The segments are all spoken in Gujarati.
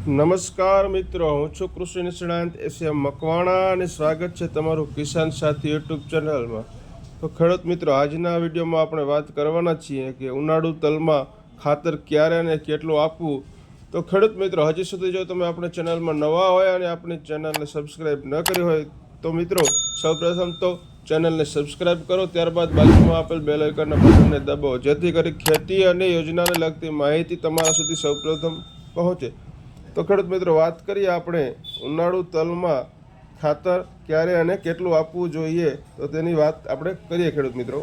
નમસ્કાર મિત્રો, હું છું કૃષિ નિષ્ણાંત એશિયા મકવાણા અને સ્વાગત છે તમારું કિસાન સાથી યુટ્યુબ ચેનલમાં. તો ખેડૂત મિત્રો, આજના વિડીયોમાં આપણે વાત કરવાના છીએ કે ઉનાળુ તલમાં ખાતર ક્યારે અને કેટલું આપવું. તો ખેડૂત મિત્રો, હજી સુધી જો તમે આપણી ચેનલમાં નવા હોય અને આપણી ચેનલને સબસ્ક્રાઈબ ન કરી હોય, તો મિત્રો, સૌપ્રથમ તો ચેનલને સબસ્ક્રાઈબ કરો, ત્યારબાદ બાજુમાં આપેલ બેલ આઇકનના બટનને દબાવો, જેથી કરી ખેતી અને યોજનાને લગતી માહિતી તમારા સુધી સૌપ્રથમ પહોંચે. તો ખેડૂત મિત્રો, વાત કરીએ આપણે ઉનાળુ તલમાં ખાતર ક્યારે અને કેટલું આપવું જોઈએ? તો તેની વાત આપણે કરીએ ખેડૂત મિત્રો.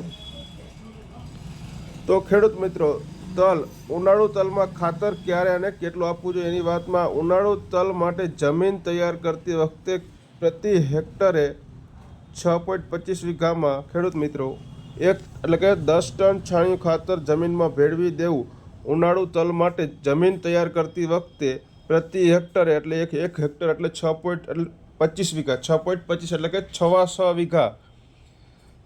તો ખેડૂત મિત્રો, તલ, ઉનાળુ તલમાં ખાતર ક્યારે અને કેટલું આપવું જોઈએ? એની વાતમાં ઉનાળુ તલ માટે જમીન તૈયાર કરતી વખતે પ્રતિ હેક્ટરે છ પોઈન્ટ પચીસ વીઘામાં ખેડૂત મિત્રો, એક એટલે કે દસ ટન છાણિયું ખાતર જમીનમાં ભેળવી દેવું ઉનાળુ તલ માટે જમીન તૈયાર કરતી વખતે પ્રતિ હેક્ટરે એટલે એક એક હેક્ટર એટલે છ પોઈન્ટ એટલે પચીસ વીઘા, છ પોઈન્ટ પચીસ એટલે કે છવા વીઘા.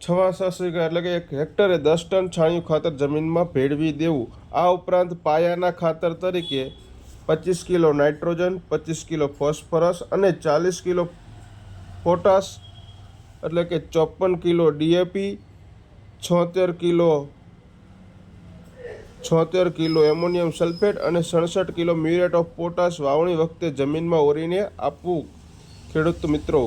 છવા સો વીઘા એટલે કે એક હેક્ટરે દસ ટન છાણિયું ખાતર જમીનમાં ભેળવી દેવું. આ ઉપરાંત પાયાના ખાતર તરીકે પચીસ કિલો નાઇટ્રોજન, પચીસ કિલો ફોસ્ફરસ અને ચાલીસ કિલો પોટાશ એટલે કે ચોપન કિલો ડીએપી, છોતેર કિલો છોતેર કિલો એમોનિયમ સલ્ફેટ અને સડસઠ કિલો મ્યુરેટ ઓફ પોટાશ વાવણી વખતે જમીનમાં ઓરીને આપવું. ખેડૂત મિત્રો,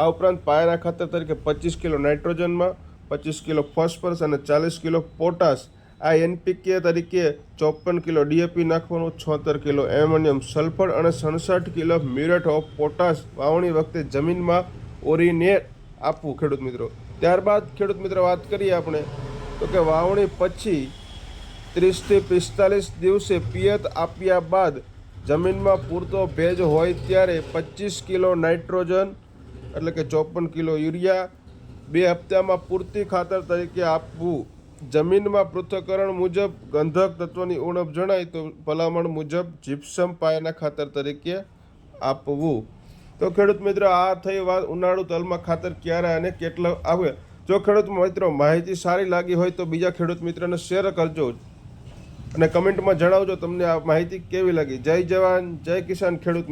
આ ઉપરાંત પાયાના ખાતર તરીકે પચીસ કિલો નાઇટ્રોજનમાં, પચીસ કિલો ફોસ્ફરસ અને ચાલીસ કિલો પોટાશ. આ એનપીકે તરીકે ચોપન કિલો ડીએપી નાખવાનું, છોતેર કિલો એમોનિયમ સલ્ફર અને સડસઠ કિલો મ્યુરેટ ઓફ પોટાશ વાવણી વખતે જમીનમાં ઓરીને આપવું, ખેડૂત મિત્રો. ત્યારબાદ ખેડૂત મિત્રો વાત કરીએ આપણે. તો કે વાવણી પછી ત્રીસથી પિસ્તાલીસ દિવસે પિયત આપ્યા બાદ જમીનમાં પૂરતો ભેજ હોય ત્યારે પચીસ કિલો નાઇટ્રોજન, એટલે કે ચોપન કિલો યુરિયા, બે હપ્તામાં પૂરતી ખાતર તરીકે આપવું. જમીનમાં પૃથ્થકરણ મુજબ ગંધક તત્વની ઉણપ જણાય તો ભલામણ મુજબ જીપ્સમ પાયાના ખાતર તરીકે આપવું. તો ખેડૂત મિત્રો, આ થઈ વાત ઉનાળુ તલમાં ખાતર ક્યારે અને કેટલા આવે? જો ખેડૂત મિત્રો, માહિતી સારી લાગી હોય તો બીજા ખેડૂત મિત્રોને શેર કરજો. અને કમેન્ટમાં જણાવજો તમને આ માહિતી કેવી લાગી. જય જવાન જય કિસાન ખેડૂત